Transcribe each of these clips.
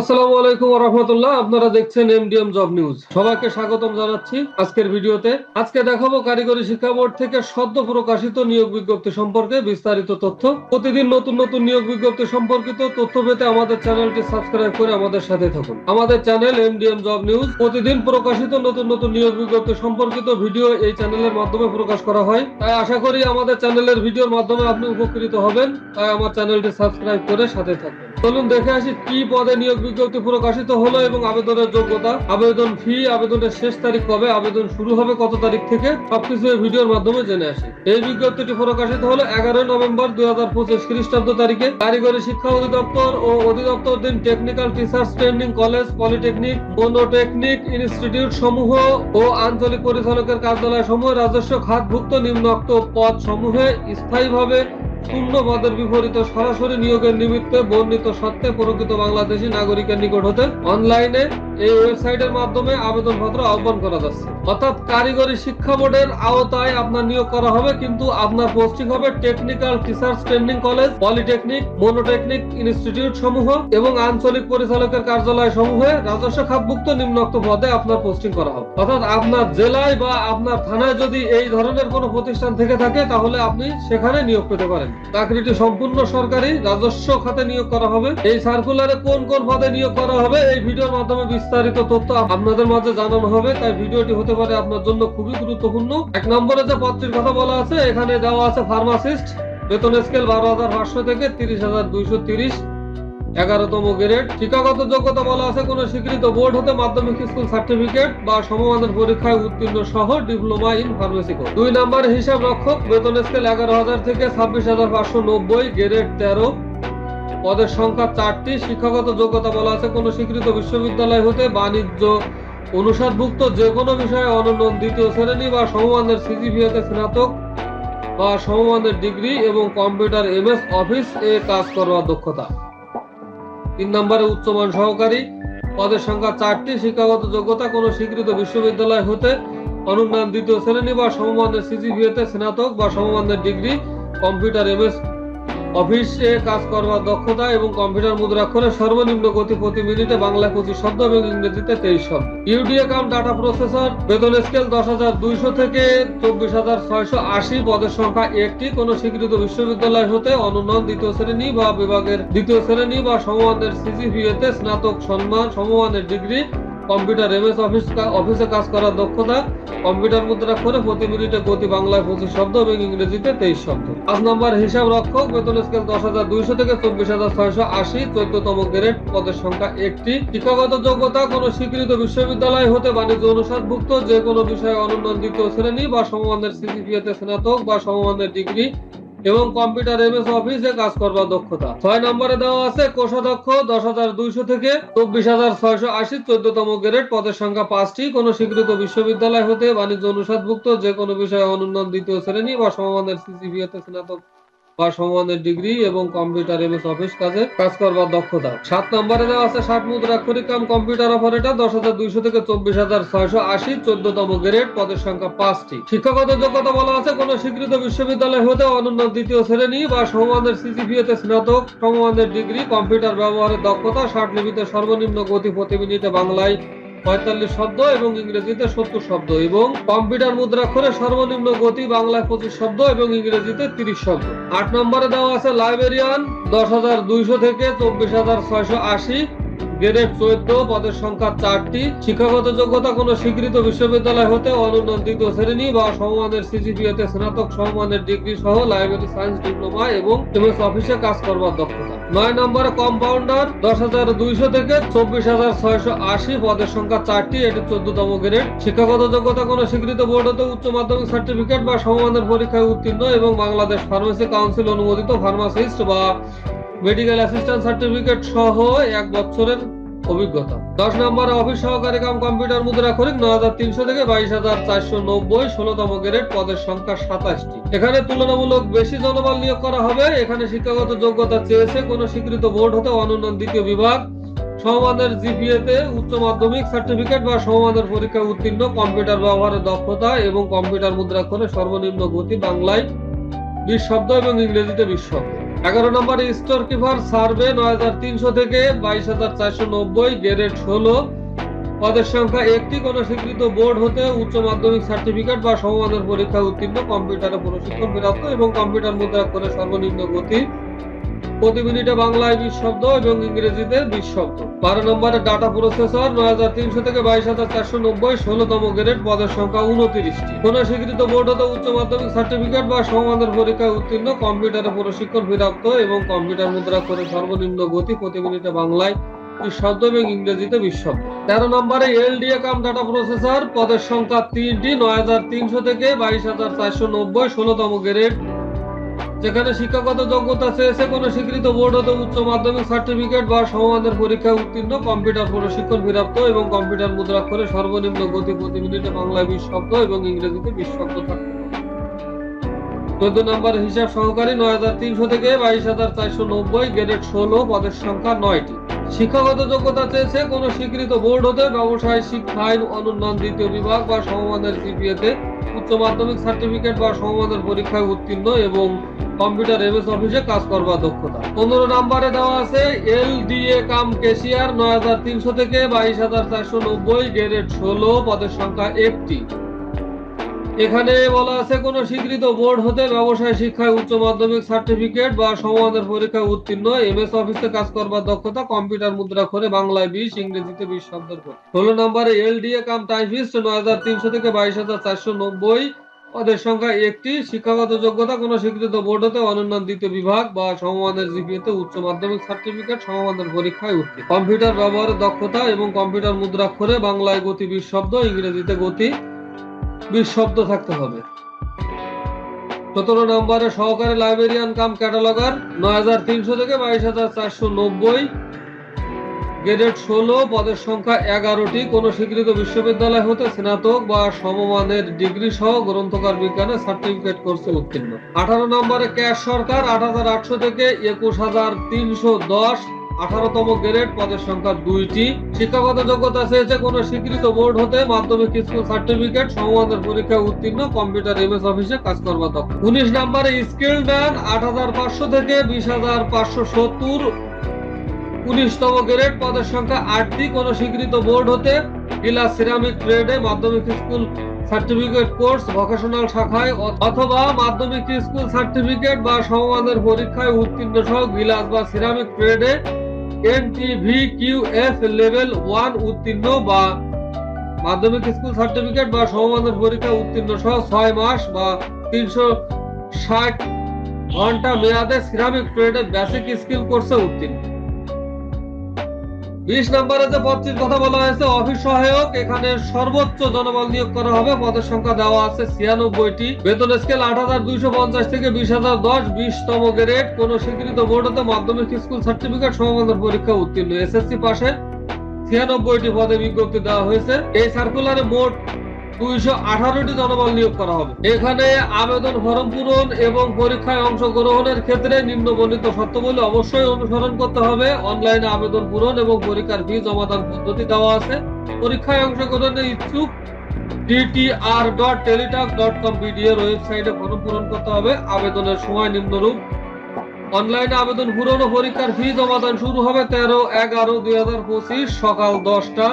আসসালামু আলাইকুম রহমতুল্লাহ। আপনারা দেখছেন এমডিএম জব নিউজ সবাইকে স্বাগতম জানাচ্ছি আজকের ভিডিওতে। আজকে দেখাবো কারিগরি শিক্ষা বোর্ড থেকে সদ্য প্রকাশিত নিয়োগ বিজ্ঞপ্তি সম্পর্কে বিস্তারিত তথ্য। প্রতিদিন নতুন নতুন নিয়োগ বিজ্ঞপ্তি সম্পর্কিত তথ্য পেতে আমাদের চ্যানেলটি সাবস্ক্রাইব করে আমাদের সাথে থাকুন। আমাদের চ্যানেল এমডিএম জব নিউজ প্রতিদিন প্রকাশিত নতুন নতুন নিয়োগ বিজ্ঞপ্তি সম্পর্কিত ভিডিও এই চ্যানেলের মাধ্যমে প্রকাশ করা হয়। তাই আশা করি আমাদের চ্যানেলের ভিডিওর মাধ্যমে আপনি উপকৃত হবেন। তাই আমার চ্যানেলটি সাবস্ক্রাইব করে সাথে থাকবেন চলুন দেখে আসি কি পদে নিয়োগ বিজ্ঞপ্তি প্রকাশিত হলো এবং আবেদনের যোগ্যতা, আবেদন ফি, আবেদনের শেষ তারিখ কবে, আবেদন শুরু হবে কত তারিখ থেকে, সবকিছু এই ভিডিওর মাধ্যমে জেনে আসি। এই বিজ্ঞপ্তিটি প্রকাশিত হলো এগারোই নভেম্বর দুই হাজার পঁচিশ খ্রিস্টাব্দ তারিখে। কারিগরি শিক্ষা অধিদপ্তর ও অধিদপ্তর দিন technical teachers training college polytechnic monotechnic institute সমূহ ও আঞ্চলিক পরিচালকের কার্যালয় সমূহ রাজস্ব খাতভুক্ত নিম্নোক্ত পদ সমূহে স্থায়ীভাবে শূন্য পদের বিপরীতে সরাসরি নিয়োগের নিমিত্তে বর্ণিত সত্ত্বে প্রকৃত বাংলাদেশী নাগরিকের নিকট হতে অনলাইনে এই ওয়েবসাইটের মাধ্যমে আবেদনপত্র আহ্বান করা যাচ্ছে। অর্থাৎ কারিগরি শিক্ষা বোর্ডের আওতায় আপনার নিয়োগ করা হবে, কিন্তু আপনার পোস্টিং হবে technical teachers training college, polytechnic, monotechnic institute সমূহ এবং আঞ্চলিক পরিচালকের কার্যালয় সমূহে রাজস্ব খাতভুক্ত নিম্নোক্ত পদে আপনার পোস্টিং করা হবে। অর্থাৎ আপনার জেলায় বা আপনার থানায় যদি এই ধরনের কোনো প্রতিষ্ঠান থেকে থাকে, তাহলে আপনি সেখানে নিয়োগ পেতে পারেন। চাকরিটি সম্পূর্ণ সরকারি, রাজস্ব খাতে নিয়োগ করা হবে। এই সার্কুলারে কোন কোন পদে নিয়োগ করা হবে, এই ভিডিওর মাধ্যমে বিস্তারিত তথ্য আপনাদের মাঝে জানানো হবে, তাই ভিডিওটি হতে পারে আপনার জন্য খুবই গুরুত্বপূর্ণ। এক নম্বরে যে পদটির কথা বলা আছে, এখানে দেওয়া আছে ফার্মাসিস্ট বেতন স্কেল বারো হাজার পাঁচশো থেকে তিরিশ হাজার দুইশো তিরিশ, এগারোতম গ্রেড শিক্ষাগত যোগ্যতা বলা আছে, কোন স্বীকৃত বোর্ড হতে মাধ্যমিক স্কুল সার্টিফিকেট বা সমমানের পরীক্ষায় উত্তীর্ণ সহ ডিপ্লোমা ইন ফার্মেসি কোর্স দুই নাম্বার হিসাব রক্ষক, বেতন স্কেল এগারো হাজার থেকে ছাব্বিশ হাজার পাঁচশো নব্বই গ্রেড তেরো। পদের সংখ্যা চারটি। শিক্ষাগত যোগ্যতা বলা আছে, কোন স্বীকৃত বিশ্ববিদ্যালয় হতে বাণিজ্য অনুসারভুক্ত যে কোনো বিষয়ে অনন্য দ্বিতীয় শ্রেণি বা সমমানের সিজিপিএতে স্নাতক বা সমমানের ডিগ্রি এবং কম্পিউটার এমএস অফিস এ কাজ করবার দক্ষতা। তিন নম্বরে উচ্চমান সহকারী। পদের সংখ্যা চারটি, শিক্ষাগত যোগ্যতা, কোনো স্বীকৃত বিশ্ববিদ্যালয় হতে অনুন্নয়ন দ্বিতীয় শ্রেণি বা সমমানের সিজিপিএতে স্নাতক বা সমমানের ডিগ্রি, কম্পিউটার এমএস অফিসে কাজ করবার দক্ষতা এবং কম্পিউটার মুদ্রাক্ষরে সর্বনিম্ন গতি প্রতি মিনিটে বাংলায় পঁচিশ শব্দ এবং ইংরেজিতে তেইশ শব্দ। ইউডিএ কাম ডাটা প্রসেসর বেতন স্কেল দশ হাজার দুইশো থেকে চব্বিশ হাজার ছয়শো আশি, পদের সংখ্যা একটি। কোন স্বীকৃত বিশ্ববিদ্যালয় হতে অনুন্নয়ন দ্বিতীয় শ্রেণি বা বিভাগের দ্বিতীয় শ্রেণি বা সমমানের সিজিপিএতে স্নাতক সম্মান, সমমানের ডিগ্রি কম্পিউটার এমএস অফিস অফিসে কাজ করার দক্ষতা, কম্পিউটার মুদ্রা করে প্রতি মিনিটে গতি বাংলায় পঁচিশ শব্দ এবং ইংরেজিতে তেইশ শব্দ। পাঁচ নম্বর হিসাব রক্ষক, বেতন স্কেল দশ হাজার দুইশো থেকে চব্বিশ হাজার ছয়শো আশি, চোদ্দতম গ্রেড পদের সংখ্যা একটি। শিক্ষাগত যোগ্যতা, কোন স্বীকৃত বিশ্ববিদ্যালয় হতে বাণিজ্য অনুসারভুক্ত যে কোনো বিষয়ে অনুন্নয়ন দ্বিতীয় শ্রেণি বা সমমানের সিজিপিএতে স্নাতক বা সমমানের ডিগ্রি এবং কম্পিউটার এমএস অফিসে কাজ করবার দক্ষতা। ছয় নম্বরে দেওয়া আছে কোষাধ্যক্ষ দশ হাজার দুইশো থেকে চব্বিশ হাজার ছয়শো আশি চোদ্দতম গ্রেড। পদের সংখ্যা পাঁচটি। কোনো স্বীকৃত বিশ্ববিদ্যালয় হতে বাণিজ্য অনুষদভুক্ত যে কোনো বিষয়ে অনুন্নয়ন দ্বিতীয় শ্রেণি বা সমমানের সিসিপিএতে স্নাতক বা সমমানের ডিগ্রি এবং কম্পিউটার এমএস অফিস কাজে কাজ করবার দক্ষতা। সাত নম্বরে দেওয়া আছে ষাট মুদ্রাক্ষরিক কাম কম্পিউটার অপারেটর, দশ হাজার দুইশো থেকে চব্বিশ হাজার ছয়শো আশি, চোদ্দতম গ্রেড, পদের সংখ্যা পাঁচটি। শিক্ষাগত যোগ্যতা বলা আছে, কোন স্বীকৃত বিশ্ববিদ্যালয় হতে অনুন্নত দ্বিতীয় শ্রেণি বা সমমানের সিজিপিএতে স্নাতক, সমমানের ডিগ্রি, কম্পিউটার ব্যবহারের দক্ষতা, ষাট লিপিতে সর্বনিম্ন গতি প্রতি মিনিটে বাংলায় পঁয়তাল্লিশ শব্দ এবং ইংরেজিতে সত্তর শব্দ এবং কম্পিউটার মুদ্রাক্ষরে সর্বনিম্ন গতি বাংলায় পঁচিশ শব্দ এবং ইংরেজিতে তিরিশ শব্দ। আট নম্বরে দেওয়া আছে লাইব্রেরিয়ান, দশ হাজার দুইশো থেকে চব্বিশ হাজার ছয়শো আশি গ্রেড চোদ্দ, পদের সংখ্যা চারটি। শিক্ষাগত যোগ্যতা কোনো স্বীকৃত বিশ্ববিদ্যালয় হতে অনুন্নত দ্বিতীয় শ্রেণি বা সমমানের সিজিপিএতে স্নাতক সমমানের ডিগ্রি সহ লাইব্রেরি সায়েন্স ডিপ্লোমা এবং এমএস অফিসে কাজ করবার দক্ষতা। নয় নম্বরে কম্পাউন্ডার, দশ হাজার দুইশো থেকে চব্বিশ হাজার ছয়শো আশি পদের সংখ্যা চারটি, এটি চোদ্দতম গ্রেড। শিক্ষাগত যোগ্যতা কোনো স্বীকৃত বোর্ড হতে উচ্চ মাধ্যমিক সার্টিফিকেট বা সমমানের পরীক্ষায় উত্তীর্ণ এবং বাংলাদেশ ফার্মেসি কাউন্সিল অনুমোদিত ফার্মাসিস্ট বা মেডিকেল অ্যাসিস্ট্যান্ট সার্টিফিকেট সহ এক বছরের অভিজ্ঞতা। দশ নম্বরে অফিস সহকারী কাম কম্পিউটার মুদ্রা খরিক নয় হাজার তিনশো থেকে বাইশ হাজার চারশো নব্বই, ষোলতম গ্রেড পদের সংখ্যা সাতাশটি। এখানে তুলনামূলক বেশি জনবল নিয়োগ করা হবে। এখানে শিক্ষাগত যোগ্যতা চেয়েছে কোন স্বীকৃত বোর্ড হতে অনুন্নয়ন দ্বিতীয় বিভাগ। সমমানের জিপিএ তে উচ্চ মাধ্যমিক সার্টিফিকেট বা সমমানের পরীক্ষায় উত্তীর্ণ কম্পিউটার ব্যবহারের দক্ষতা এবং কম্পিউটার মুদ্রাক্ষরে সর্বনিম্ন গতি বাংলায় বিশ শব্দ এবং ইংরেজিতে বিশ শব্দ। এগারো নম্বর স্টোর কিপার সার্ভে নয় হাজার তিনশো থেকে বাইশ হাজার চারশো নব্বই গ্রেড ষোলো। পদের সংখ্যা একটি কোন স্বীকৃত বোর্ড হতে উচ্চ মাধ্যমিক সার্টিফিকেট বা সমমানের পরীক্ষা উত্তীর্ণ, কম্পিউটারে প্রশিক্ষণ প্রাপ্ত এবং কম্পিউটার মুদ্রা করে সর্বনিম্ন গতি প্রতি মিনিটে বাংলায় বিশ শব্দ এবং ইংরেজিতে বিশ শব্দ বারো নম্বরে ডাটা প্রসেসর নয় হাজার তিনশো থেকে বাইশ হাজার চারশো নব্বই, ষোলোতম গ্রেড, পদের সংখ্যা উনত্রিশটি। কোন স্বীকৃত বোর্ড হতে উচ্চ মাধ্যমিক সার্টিফিকেট বা সমমানের পরীক্ষায় উত্তীর্ণ, কম্পিউটারে প্রশিক্ষণ প্রাপ্ত এবং কম্পিউটার মুদ্রা করে সর্বনিম্ন গতি প্রতি মিনিটে বাংলায় শব্দ এবং ইংরেজিতে বিশ শব্দ তেরো নম্বরে এলডিএ কাম ডাটা প্রসেসর, পদের সংখ্যা তিনটি, নয় হাজার তিনশো থেকে বাইশ হাজার চারশো নব্বই, ষোলোতম গ্রেড যেখানে শিক্ষাগত যোগ্যতা চেয়েছে কোন স্বীকৃত বোর্ড হতে উচ্চ মাধ্যমিক সার্টিফিকেট বা সমমানের পরীক্ষায় উত্তীর্ণ, কম্পিউটার প্রশিক্ষণ প্রাপ্ত এবং কম্পিউটার মুদ্রাক্ষরে সর্বনিম্ন গতি প্রতি মিনিটে বাংলায় বিশ শব্দ এবং ইংরেজিতে বিশ শব্দ থাকতে চোদ্দ নম্বর হিসাব সহকারী নয় হাজার তিনশো থেকে বাইশ হাজার চারশো নব্বই, গ্রেড ষোলো, পদের সংখ্যা নয়টি। শিক্ষাগত যোগ্যতা চেয়েছে কোন স্বীকৃত বোর্ড হতে ব্যবসায় শিক্ষায় অনুন্নয়ন, দ্বিতীয় বিভাগ বা সমমানের জিপিএতে উচ্চ মাধ্যমিক সার্টিফিকেট বা সমমানের পরীক্ষায় উত্তীর্ণ এবং কম্পিউটার এমএস অফিসে কাজ করবার দক্ষতা। পনেরো নম্বরে দেওয়া আছে এল ডিএ কাম কেশিয়ার নয় হাজার তিনশো থেকে বাইশ হাজার চারশো নব্বই গ্রেড ষোলো পদের সংখ্যা একটি। এখানে বলা আছে, কোন স্বীকৃত বোর্ড হতে ব্যবসায় শিক্ষায় উচ্চ মাধ্যমিক সার্টিফিকেট বা সমানের পরীক্ষায় উত্তীর্ণ, এমএস অফিসে কাজ করবার দক্ষতা, কম্পিউটার মুদ্রা করে বাংলায় বিশ, ইংরেজিতে বিশ শব্দের ষোলো নম্বরে এলডিএ কাম টাইপিস্ট, নয় হাজার তিনশো থেকে বাইশ হাজার চারশো নব্বই পদের সংখ্যা একটি, শিক্ষাগত যোগ্যতা, কোন স্বীকৃত বোর্ড হতে অনন্য দ্বিতীয় বিভাগ বা সমমানের জিপিএতে উচ্চ মাধ্যমিক সার্টিফিকেট, সমমানের পরীক্ষায় উত্তীর্ণ। কম্পিউটার ব্যবহারের দক্ষতা এবং কম্পিউটার মুদ্রাক্ষরে বাংলায় গতি বিশ শব্দ, ইংরেজিতে গতি বিশ শব্দ থাকতে হবে। সতেরো নম্বরে সহকারী লাইব্রেরিয়ান কাম ক্যাটালগার, নয় হাজার তিনশো থেকে বাইশ হাজার চারশো নব্বই গ্রেড ষোলো, পদের সংখ্যা এগারোটি। কোন স্বীকৃত বিশ্ববিদ্যালয় হতে স্নাতক বা সমমানের ডিগ্রি সহ গ্রন্থকার বিজ্ঞানে সার্টিফিকেট কোর্সে উত্তীর্ণ। আঠারো নম্বরে ক্যাশ সরকার, আট হাজার আটশো থেকে একুশ হাজার তিনশো দশ। আঠারোতম গ্রেড, পদের সংখ্যা দুইটি। শিক্ষাগত যোগ্যতা চেয়েছে কোন স্বীকৃত বোর্ড হতে মাধ্যমিক স্কুল সার্টিফিকেট, সমমানের পরীক্ষায় উত্তীর্ণ, কম্পিউটার, এমএস অফিসে কাজ দক্ষ উনিশ নম্বরে স্কিল ম্যান আট হাজার পাঁচশো থেকে বিশ হাজার পাঁচশো সত্তর। উনিশতম গ্রেড পদের সংখ্যা আটটি। কোন স্বীকৃত বোর্ড হতে গিলাস সিরামিক, ট্রেডে, মাধ্যমিক স্কুল সার্টিফিকেট কোর্স, ভোকেশনাল শাখায় অথবা মাধ্যমিক স্কুল সার্টিফিকেট বা সমমানের পরীক্ষায় উত্তীর্ণ সহ গিলাস বা সিরামিক ট্রেডে NTV Q F level one উত্তীর্ণ বা মাধ্যমিক স্কুল সার্টিফিকেট বা সমমানের পরীক্ষায় উত্তীর্ণ সহ ছয় মাস বা তিনশো ষাট ঘণ্টা মেয়াদে সিরামিক ট্রেডে বেসিক স্কিল কোর্সে উত্তীর্ণ। বিশ নম্বরে যে পদটির কথা বলা হয়েছে, অফিস সহায়ক, এখানে সর্বোচ্চ জনবল নিয়োগ করা হবে। পদের সংখ্যা দেওয়া আছে ছিয়ানব্বইটি। বেতন স্কেল আট হাজার দুইশো পঞ্চাশ থেকে বিশ হাজার দশ, বিশতম গ্রেড কোন স্বীকৃত বোর্ড হতে মাধ্যমিক স্কুল সার্টিফিকেট সমাবন্ধন পরীক্ষা উত্তীর্ণ। এসএসসি পাশে ছিয়ানব্বইটি পদে বিজ্ঞপ্তি দেওয়া হয়েছে। এই সার্কুলারে মোট দুইশো জনবল নিয়োগ করা হবে। এখানে আবেদন ফরম পূরণ এবং পরীক্ষায় অংশগ্রহণের ক্ষেত্রে শর্তাবলী অবশ্যই অনুসরণ করতে হবে। অনলাইনে আবেদন পূরণ এবং পরীক্ষার ফি জমাদান পদ্ধতি দেওয়া আছে। পরীক্ষায় অংশগ্রহণের ইচ্ছুক DTR dot Teletalk dot com বিডিএর ওয়েবসাইটে ফর্ম পূরণ করতে হবে। আবেদনের সময় নিম্নরূপ। অনলাইনে আবেদন পূরণ ও পরীক্ষার ফি জমাদান শুরু হবে তেরো এগারো দুই সকাল দশটা।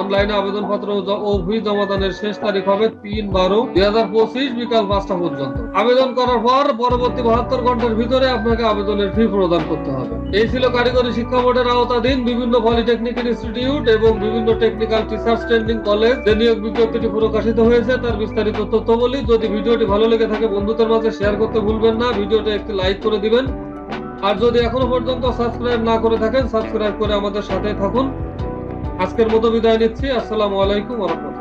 অনলাইনে আবেদনপত্র ও জমাদানের শেষ তারিখ হবে তিন বারো দুই হাজার পঁচিশ বিকাল পাঁচটা পর্যন্ত। আবেদন করার পর পরবর্তী বাহাত্তর ঘণ্টার ভিতরে আপনাকে আবেদনের ফি প্রদান করতে হবে। এই ছিল কারিগরি শিক্ষা বোর্ডের আওতাধীন বিভিন্ন পলিটেকনিক ইনস্টিটিউট এবং বিভিন্ন টেকনিক্যাল টিচার্স ট্রেনিং কলেজ যে নিয়োগ বিজ্ঞপ্তিটি প্রকাশিত হয়েছে তার বিস্তারিত তথ্য বলি। যদি ভিডিওটি ভালো লেগে থাকে বন্ধুদের মাঝে শেয়ার করতে ভুলবেন না। ভিডিওটা একটি লাইক করে দিবেন। আর যদি এখনও পর্যন্ত সাবস্ক্রাইব না করে থাকেন, সাবস্ক্রাইব করে আমাদের সাথে থাকুন। আজকের মতো বিদায় নিচ্ছি। আসসালামু আলাইকুম রাহমাতুল্লাহ।